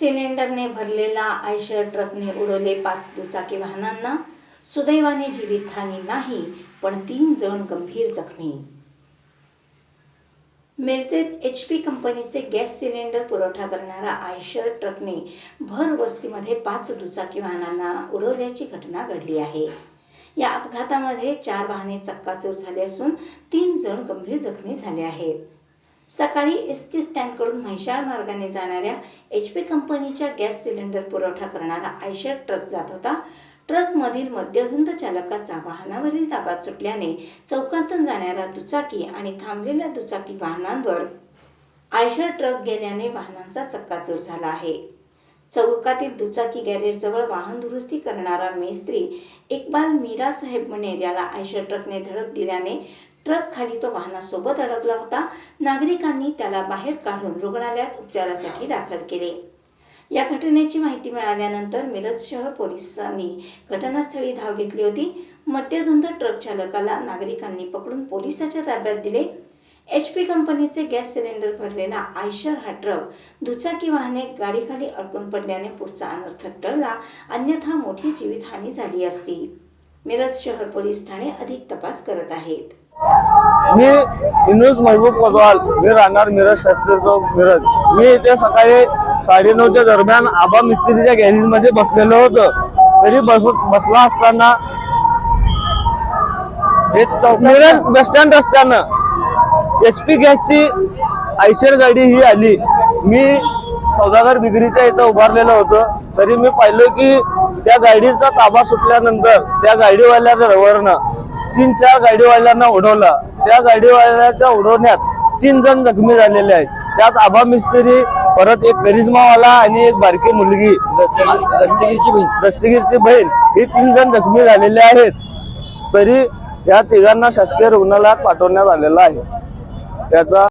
सिलेंडरने भरलेला आयशर ट्रकने उडवले पाच दुचाकी वाहनांना. सुदैवाने जीवितहानी नाही पण तीन जण गंभीर जखमी. मिरजेत एच पी कंपनीचे गॅस सिलेंडर पुरवठा करणारा आयशर ट्रकने भर वस्तीमध्ये पाच दुचाकी वाहनांना उडवल्याची घटना घडली आहे. या अपघातामध्ये चार वाहने चक्काचूर झाले असून तीन जण गंभीर जखमी झाले आहेत. सकाळी एस टी स्टँडकडून म्हैशाळ मार्गाने जाणाऱ्या एच पी कंपनीच्या गॅस सिलेंडर पुरवठा करणारा आयशर ट्रक जात होता. ट्रकमधील मध्यधुंद चालकाचा वाहनावरील ताबा सुटल्याने चौकातून जाणाऱ्या दुचाकी आणि थांबलेल्या दुचाकी वाहनांवर आयशर ट्रक गेल्याने वाहनांचा चक्काचूर झाला आहे. चौकातील दुचाकी गॅरेजजवळ वाहन दुरुस्ती करणारा मेस्त्री इक्बाल मीरा साहेब मनेर याला आयशर ट्रकने धडक दिल्याने ट्रक खाली तो वाहनासोबत अडकला होता. नागरिकांनी त्याला बाहेर काढून रुग्णालयात उपचारासाठी दाखल केले. या घटनेची माहिती मिळाल्यानंतर मिरज शहर पोलिसांनी घटनास्थळी धाव घेतली होती. मद्यधुंद ट्रक चालकाला नागरिकांनी पकडून पोलिसाच्या ताब्यात दिले. एच पी कंपनीचे गॅस सिलेंडर भरलेला आयशर हा ट्रक दुचाकी वाहने गाडीखाली अडकून पडल्याने पुढचा अनर्थ टळला अन्यथा मोठी जीवितहानी झाली असती. मिरज शहर पोलीस ठाणे अधिक तपास करत आहेत. मी इनुस महबूब कोतवाल मी राहणार मिरज शास्त्री चौक मिरज. मी इथे सकाळी साडेनऊच्या दरम्यान आबा मिस्त्रीच्या गॅरेजमध्ये बसलेलो होतो. तरी बस बसला असताना मिरज बस स्टँड रस्त्यानं एच पी गॅसची आयशर गाडी ही आली. मी सौदागर बिगरीच्या इथं उभारलेलो होतो. तरी मी पाहिलं की त्या गाडीचा ताबा सुटल्यानंतर त्या गाडीवाल्याच्या रवरनं तीन चार गाडीवाल्यांना उडवलं. त्या गाडीवाल्याच्या उडवण्यात तीन जण जखमी झालेले आहेत. त्यात आबा मिस्त्री परत एक करिश्मावाला आणि एक बारकी मुलगी. दस्तगीरची बहीण. दस्तगीरची बहीण. ही तीन जण जखमी झालेले आहेत. तरी या तिघांना शासकीय रुग्णालयात पाठवण्यात आलेलं आहे. त्याचा